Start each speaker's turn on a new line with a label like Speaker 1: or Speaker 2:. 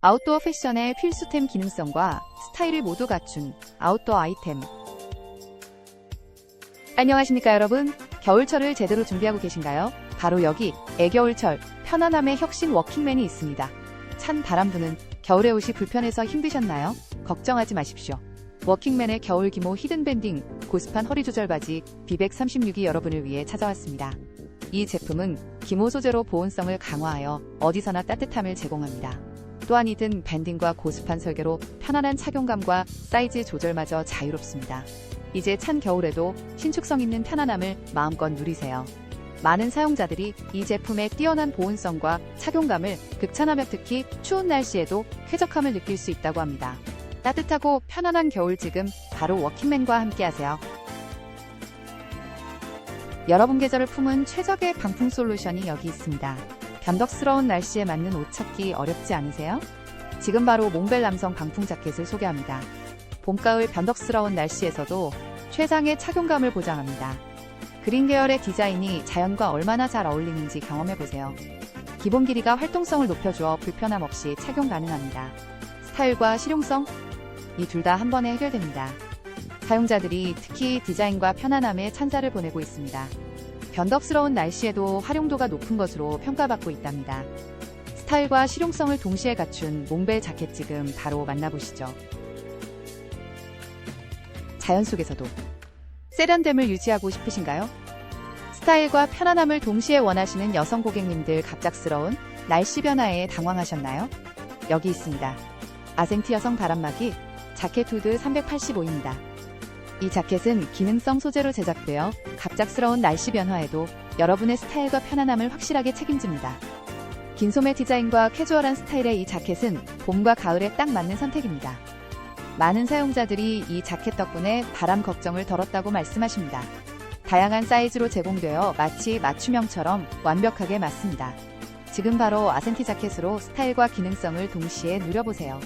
Speaker 1: 아웃도어 패션의 필수템 기능성과 스타일을 모두 갖춘 아웃도어 아이템. 안녕하십니까 여러분? 겨울철을 제대로 준비하고 계신가요? 바로 여기 애겨울철 편안함의 혁신 워킹맨이 있습니다. 찬 바람 부는 겨울의 옷이 불편해서 힘드셨나요? 걱정하지 마십시오. 워킹맨의 겨울 기모 히든 밴딩 고스판 허리 조절 바지 비백 36이 여러분을 위해 찾아왔습니다. 이 제품은 기모 소재로 보온성을 강화하여 어디서나 따뜻함을 제공합니다. 또한 이든 밴딩과 고스판 설계로 편안한 착용감과 사이즈 조절마저 자유롭습니다. 이제 찬 겨울에도 신축성 있는 편안함을 마음껏 누리세요. 많은 사용자들이 이 제품의 뛰어난 보온성과 착용감을 극찬하며 특히 추운 날씨에도 쾌적함을 느낄 수 있다고 합니다. 따뜻하고 편안한 겨울 지금 바로 워킹맨과 함께하세요. 여러분 계절을 품은 최적의 방풍 솔루션이 여기 있습니다. 변덕스러운 날씨에 맞는 옷 찾기 어렵지 않으세요? 지금 바로 몽벨 남성 방풍 자켓을 소개합니다. 봄, 가을 변덕스러운 날씨에서도 최상의 착용감을 보장합니다. 그린 계열의 디자인이 자연과 얼마나 잘 어울리는지 경험해보세요. 기본 길이가 활동성을 높여주어 불편함 없이 착용 가능합니다. 스타일과 실용성? 이 둘 다 한 번에 해결됩니다. 사용자들이 특히 디자인과 편안함에 찬사를 보내고 있습니다. 변덕스러운 날씨에도 활용도가 높은 것으로 평가받고 있답니다. 스타일과 실용성을 동시에 갖춘 몽벨 자켓 지금 바로 만나보시죠. 자연 속에서도 세련됨을 유지하고 싶으신가요? 스타일과 편안함을 동시에 원하시는 여성 고객님들 갑작스러운 날씨 변화에 당황하셨나요? 여기 있습니다. 아생티 여성 바람막이 자켓 후드 385입니다. 이 자켓은 기능성 소재로 제작되어 갑작스러운 날씨 변화에도 여러분의 스타일과 편안함을 확실하게 책임집니다. 긴 소매 디자인과 캐주얼한 스타일의 이 자켓은 봄과 가을에 딱 맞는 선택입니다. 많은 사용자들이 이 자켓 덕분에 바람 걱정을 덜었다고 말씀하십니다. 다양한 사이즈로 제공되어 마치 맞춤형처럼 완벽하게 맞습니다. 지금 바로 아센티 자켓으로 스타일과 기능성을 동시에 누려보세요.